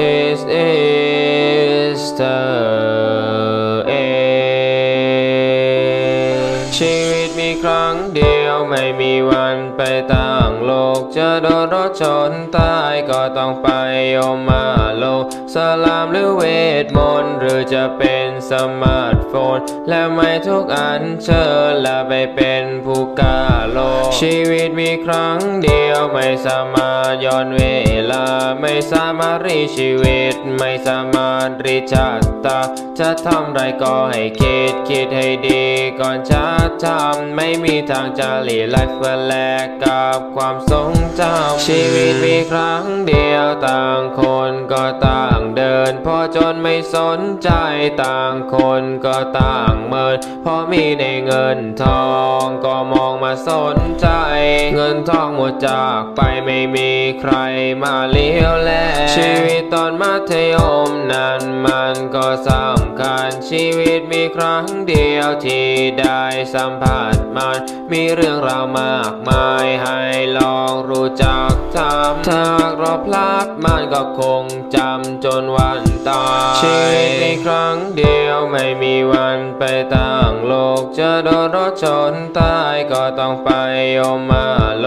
This is the end ชีวิตมีครั้งเดียวไม่มีวันไปต่างโลก จะโดนรถชนตายก็ต้องไปโยมาโลกสลามหรือเวทมนต์หรือจะเป็นสมาร์ทโฟน และไม่ทุกอันเชิญและไปเป็นผู้กาโลก ชีวิตมีครั้งเดียวไม่สามารถย้อนเวลา ไม่สามารถรีชีวิต ไม่สามารถรีชาติตาจะทำไรก็ให้คิดคิดให้ดีก่อนจะทำไม่มีทางจะหลีไลฟ์เพื่อแลกกับความทรงจำชีวิตมีครั้งเดียวต่างคนก็ต่าง เดินพอจนไม่สนใจต่างคนก็ต่างเมินพอมีในเงินทองก็มองมาสนใจ เงินทองหมดจากไปไม่มีใครมาเลี้ยวแลชีวิตตอนมัธยมนั้นมันก็สำคัญชีวิตมีครั้งเดียวที่ได้สัมผัสมันมีเรื่องราวมากมายให้ลองรู้จักทำถ้าหากเราพลาดมันก็คงจำจนวันตายชีวิตในครั้งเดียวไม่มีวันไปต่างโลกจะโดนรถชนตาย ต้องไปโอมาโล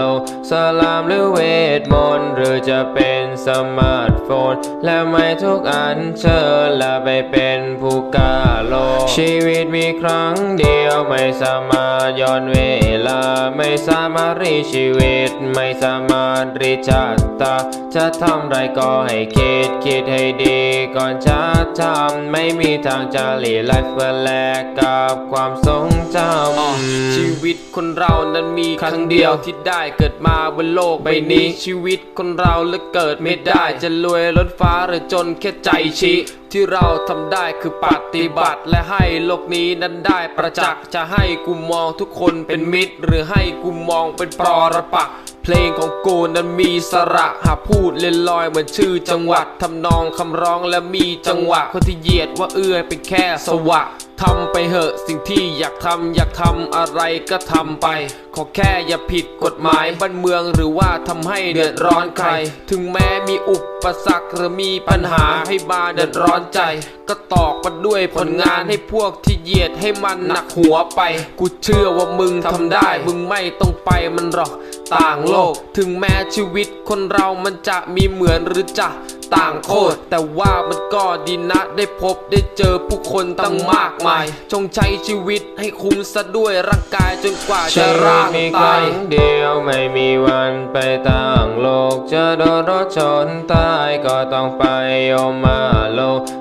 สลามหรือเวทมนต์หรือจะเป็นสมาร์ทโฟน และไม่ทุกอันเชิญและไปเป็นผู้กาโล ชีวิตมีครั้งเดียวไม่สามารถย้อนเวลา ไม่สามารถรีชีวิต ไม่สามารถรีชาติตา จะทำไรก็ให้คิดคิดให้ดีก่อนจะทำไม่มีทางจะหลีไลฟ์เพื่อแลกกับความทรงจำชีวิตคนเรานั้นมีครั้งเดียวที่ได้เกิดมาบนโลกใบนี้ชีวิตคนเราและเกิดไม่ได้จะรวยล้นฟ้าหรือจนแค่ใจชี้ที่เราทำได้คือปฏิบัติ และให้โลกนี้นั้นได้ประจักษ์จะให้กูมองทุกคนเป็นมิตร หรือให้กูมองเป็นปรรปักษ์เพลงของกูนั้นมีสระหากพูดเล่นลอยเหมือนชื่อจังหวัดทำนองคำร้องและมีจังหวะคนที่เหยียดว่าเอื้อเป็นแค่สวะ ทำไปเหอะสิ่งที่อยากทำอยากทำอะไรก็ทำไป ขอแค่อย่าผิดกฎหมายบ้านเมืองหรือว่าทำให้เดือดร้อนใคร ถึงแม้มีอุปสรรคหรือมีปัญหาให้บาเดือดร้อนใจ ก็ตอกมาด้วยผลงานให้พวกที่เหยียดให้มันหนักหัวไป กูเชื่อว่ามึงทำได้ มึงไม่ต้องไปมันหรอก ต่างโลก ถึงแม้ชีวิตคนเรามันจะมีเหมือนหรือจะต่างโคตรแต่ว่ามันก็ดีนะ ได้พบได้เจอผู้คนตั้งมากมาย จงใช้ชีวิตให้คุ้มซะด้วยร่างกายจนกว่าจะร่างตารั้ยงเดียวไม่มีวันไปต่างโลกจะโดนรถชนตาย ต้องไปโอมาโล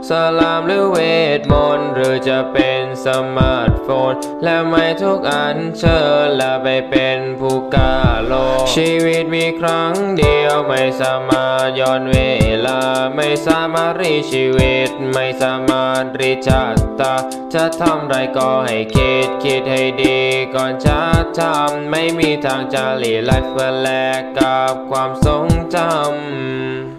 สลามหรือเวทมนต์หรือจะเป็นสมาร์ทโฟน และไม่ทุกอันเชิญและไปเป็นผู้กาโล ชีวิตมีครั้งเดียวไม่สามารถย้อนเวลา ไม่สามารถรีชีวิต ไม่สามารถรีชาติตาจะทำไรก็ให้คิดคิดให้ดีก่อนจะทำไม่มีทางจะหลีไลฟ์เพื่อแลกกับความทรงจำ